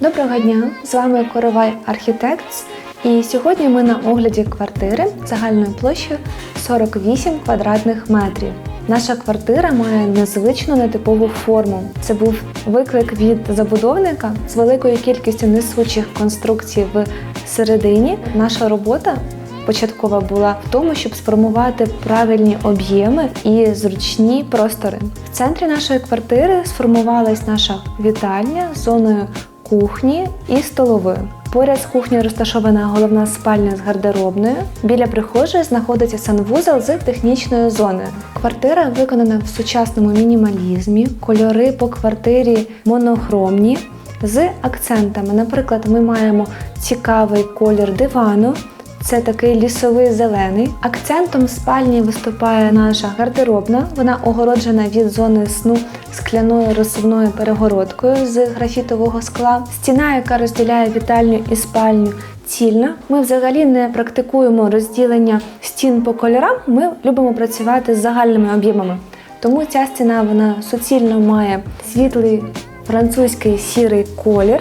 Доброго дня! З вами Коровай Архітектс. І сьогодні ми на огляді квартири загальною площею 48 квадратних метрів. Наша квартира має незвичну нетипову форму. Це був виклик від забудовника з великою кількістю несучих конструкцій в середині. Наша робота початкова була в тому, щоб сформувати правильні об'єми і зручні простори. В центрі нашої квартири сформувалась наша вітальня з зоною кухні і столовою. Поряд з кухнею розташована головна спальня з гардеробною. Біля прихожої знаходиться санвузол з технічною зоною. Квартира виконана в сучасному мінімалізмі, кольори по квартирі монохромні з акцентами. Наприклад, ми маємо цікавий колір дивану. Це такий лісовий зелений. Акцентом спальні виступає наша гардеробна. Вона огороджена від зони сну скляною розсувною перегородкою з графітового скла. Стіна, яка розділяє вітальню і спальню, цільна. Ми взагалі не практикуємо розділення стін по кольорам. Ми любимо працювати з загальними об'ємами. Тому ця стіна вона суцільно має світлий французький сірий колір.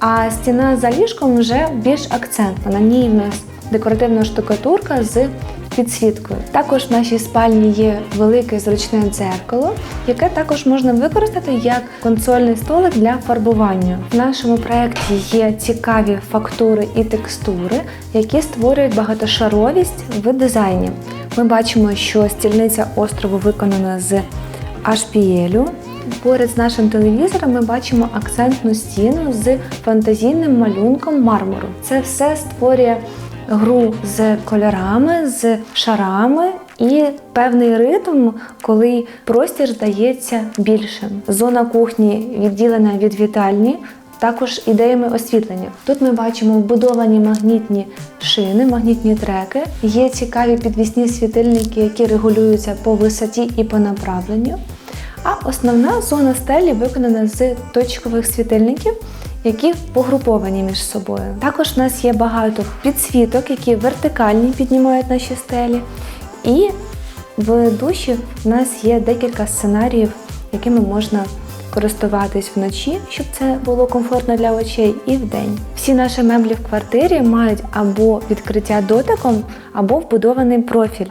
А стіна за ліжком вже більш акцентна. На ній в нас декоративна штукатурка з підсвіткою. Також в нашій спальні є велике зручне дзеркало, яке також можна використати як консольний столик для фарбування. В нашому проєкті є цікаві фактури і текстури, які створюють багатошаровість в дизайні. Ми бачимо, що стільниця острову виконана з HPL. Поряд з нашим телевізором ми бачимо акцентну стіну з фантазійним малюнком мармуру. Це все створює гру з кольорами, з шарами і певний ритм, коли простір здається більшим. Зона кухні відділена від вітальні. Також ідеями освітлення. Тут ми бачимо вбудовані магнітні шини, магнітні треки. Є цікаві підвісні світильники, які регулюються по висоті і по направленню. А основна зона стелі виконана з точкових світильників, які погруповані між собою. Також в нас є багато підсвіток, які вертикальні піднімають наші стелі. І в душі в нас є декілька сценаріїв, якими можна користуватись вночі, щоб це було комфортно для очей, і вдень. Всі наші меблі в квартирі мають або відкриття дотиком, або вбудований профіль.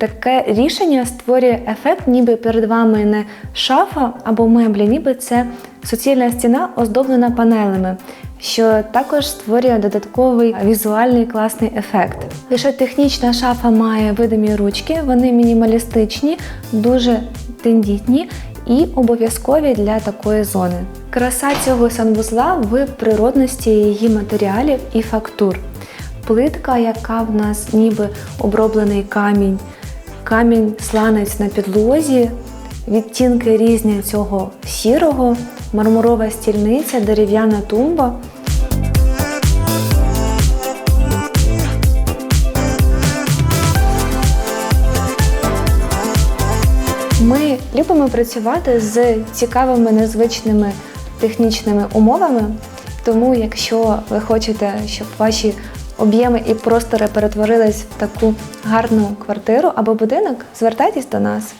Таке рішення створює ефект, ніби перед вами не шафа або меблі, ніби це суцільна стіна, оздоблена панелями, що також створює додатковий візуальний класний ефект. Лише технічна шафа має видимі ручки, вони мінімалістичні, дуже тендітні і обов'язкові для такої зони. Краса цього санвузла в природності її матеріалів і фактур. Плитка, яка в нас ніби оброблений камінь камінь сланець на підлозі, відтінки різні цього сірого, мармурова стільниця, дерев'яна тумба. Ми любимо працювати з цікавими незвичними технічними умовами. Тому, якщо ви хочете, щоб ваші об'єми і простори перетворились в таку гарну квартиру або будинок, звертайтесь до нас.